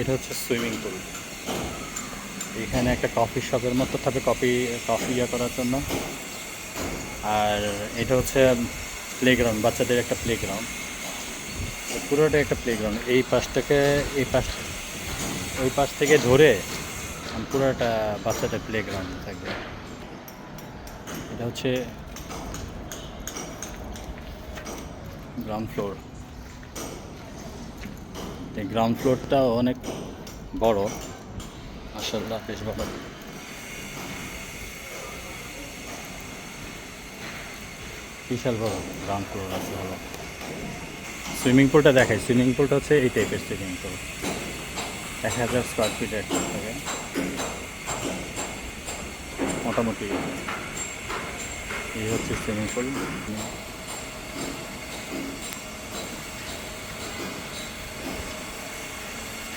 এটা হচ্ছে swimming pool. এখানে একটা কফি শপের মতো থাকবে কফি কফি ইয়ে করার জন্য। আর এটা হচ্ছে প্লেগ্রাউন্ড বাচ্চাদের একটা প্লেগ্রাউন্ড পুরোটা একটা প্লেগ্রাউন্ড এই পাশ থেকে, এই পাশ, ওই পাশ থেকে ধরে পুরোটা বাচ্চাদের প্লেগ্রাউন্ড থাকবে এটা হচ্ছে গ্রাউন্ড ফ্লোর গ্রাউন্ড ফ্লোরটাও অনেক বড়। মাসাল্লাহ বেশ বড় বিশাল বড় গ্রাউন্ড ফ্লোর আছে, ভালো। সুইমিং পুলটা দেখাই। সুইমিং পুলটা হচ্ছে এই টাইপের সুইমিং পুল এক হাজার স্কোয়ার ফিট একটা থাকে মোটামুটি। এই হচ্ছে সুইমিং পুল